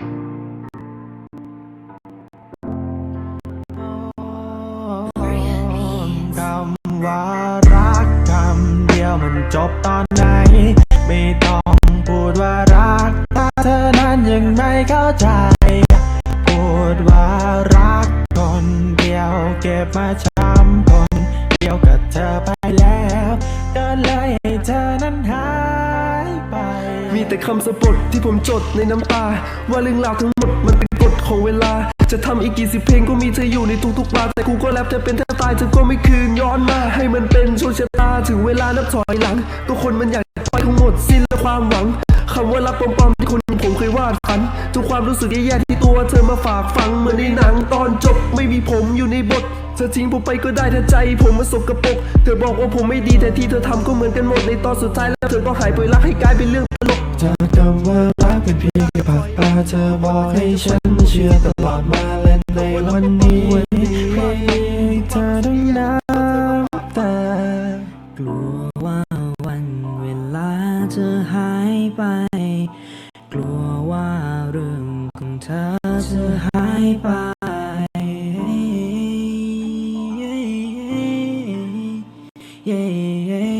คำว่ารักคำเดียวมันจบตอนไหน ไม่ต้องพูดว่ารักถ้าเธอนั้นยังไม่เข้าใจ พูดว่ารักคนเดียวเก็บมาช้ำคนเดียวกับเธอไปแล้ว มีแต่คำสะบดที่ผมจดในน้ำตา ว่าเรื่องราวทั้งหมดมันเป็นกฎของเวลา จะทำอีกกี่สิบเพลงก็มีเธออยู่ในทุกๆบาแต่กูก็แรปเธอเป็นแทบตายเธอก็ไม่คืนย้อนมา ให้มันเป็นโชคชะตาถึงเวลานับถอยหลัง ก็คนมันอยากไปคงหมดสิ้นและความหวังคำว่ารักปลอมๆที่คนผมเคยวาดฝันทุกความรู้สึกแย่ๆที่ตัวเธอมาฝากฟังเหมือนในหนังตอนจบไม่มีผมอยู่ในบทเธอทิ้งผมไปก็ได้ถ้าใจ ผมมาสกปรกเธอบอกว่าผมไม่ดีแต่ที่เธอทำก็เหมือนกันหมดในตอนสุดท้ายแล้วเธอก็หายไปรักให้กลายเป็นเรื่อง เธอคำว่ารักเป็นเพียงแค่ผักตาเธอบอกให้ฉันเชื่อตลอดมาและในวันนี้เพลงเธอทั้งน้ำต่กลัวว่าวันเวลาจะหายไป กลัวว่าเรื่องของเธอจะหายไปเย้